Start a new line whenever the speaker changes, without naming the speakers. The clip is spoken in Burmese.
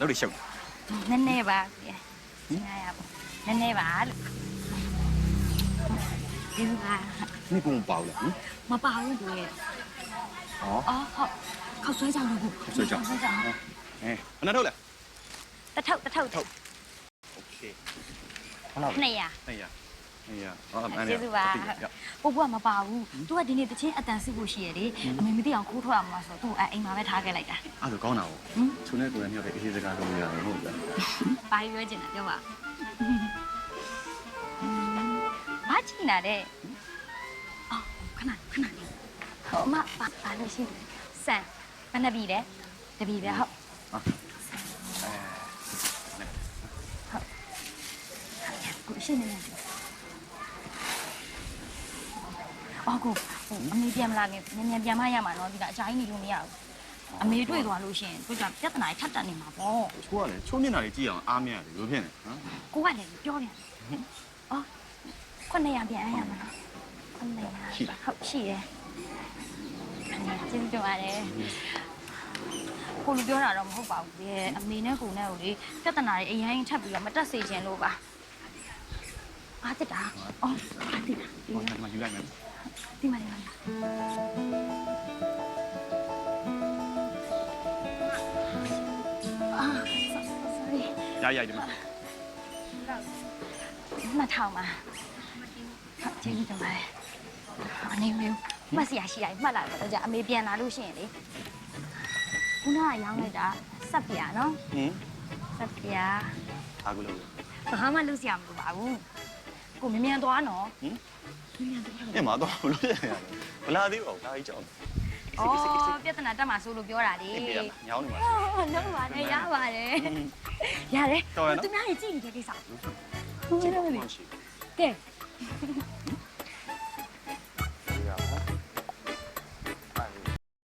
လောက်တွေရှုပ်
နည်းနည်းပါဗျာဟင်ရပါနည်းနည်းပါလို့ဒီမှာ
နေပုံပေါက်လားဟင်
မပါဘူးကိုရဲ့
ဟော
အော်ဟုတ်ခောက်ဆွဲကြောင်တော့ကို
ခောက်ဆွဲကြောင်အဲဘယ်နှထုတ်လဲ
တထုတ်တထုတ်
ထုတ်โอเคဘယ်လောက်
200
200 အေးရအော်အမှန်တ
ကျေးကယ်ဇူးပါပုပ်ကမပါဘူးသူကဒီနေ့တချင်းအတန်စုဖို့ရှိရတယ်အမေမသိအောင်ခိုးထွက်ရမှာဆိုတော့သူ့ကိုအိမ်မှာပဲထားခဲ့လိုက်တာ
အဲ့ဒါကောင်းတာပေါ့သူနဲ့ကိုယ်နဲ့မျိုးလည်းအေးစကားလုပ်လို့ရတယ်ဟုတ်လား
ဘာရွေးချင်တာပြောပါဘာချင်တာလဲအော်ခဏခဏလေးဟိုအမဘာဘာလို့ရှိလဲဆန်မနှပြီလဲတပြီပဲဟုတ်ဟုတ်ကိုရှင်းနေတယ် အော်ကိုဟိုအမေပြန်မလာခင်မြန်မြန်ပြန်မရမှာနော်ဒီကအချိုင်းနေလို့မရဘူးအမေတွေ့သွားလို့ရှရင်သူကပြဿနာထပ်တက်နေမှာပေါ့
ချိုးကလည်းချိုးမျက်နှာလေးကြည့်အောင်အားမရတယ်လို့ဖြစ်နေဟမ်
ကိုကလည်းပြောပြန်အော်ခုနှစ်ရပြန်ရမှာနော်ခုနှစ်ရဟုတ်ရှိတယ်ကျေးဇူးတင်ပါတယ်ကိုလူပြောတာတော့မဟုတ်ပါဘူးလေအမေနဲ့ကိုနဲ့ကိုလေပြဿနာတွေအရင်ထပ်ပြီးတော့မတက်စေချင်လို့ပါအားတက်တာအော်အားတက်တာဒီ
ဟောဒီမှာယူလိုက်မယ်
ဒီမှာဒီမှာအာ sorry
ရရဒီမှာ
နှစ်ထောင်ပါဟုတ်ကျေးဇူးတင်ပါတယ်အနေမျိုးမှတ်စရာရှိတယ်မှတ်လာတော့ကြာအမေပြန်လာလို့ရှိရင်လေခုနကရောင်းလိုက်တာစက်ပြာနော်
ဟင်
စက်ပြာ
အားကိုလို့
ဘာမှလုပ်စရာမလိုပါဘူး ကိုမြန်မြန်သွားနော်
ဟင်အဲ့မှာတော့လို့ရတယ်ဘလာသေးပါဘူးဒါကြီးကြောက်
ဩပြဿနာတက်မှာဆိုလို့ပြောတာလေ
အေးပြညောင်းနေပါ
ဟုတ်လုံးပါနဲ့ရပါတယ်ရတယ်
တော်ရနော်
သူများကြီးကြည့်နေတဲ့ကိစ္စ
ဟုတ်ကဲ့
ကဲ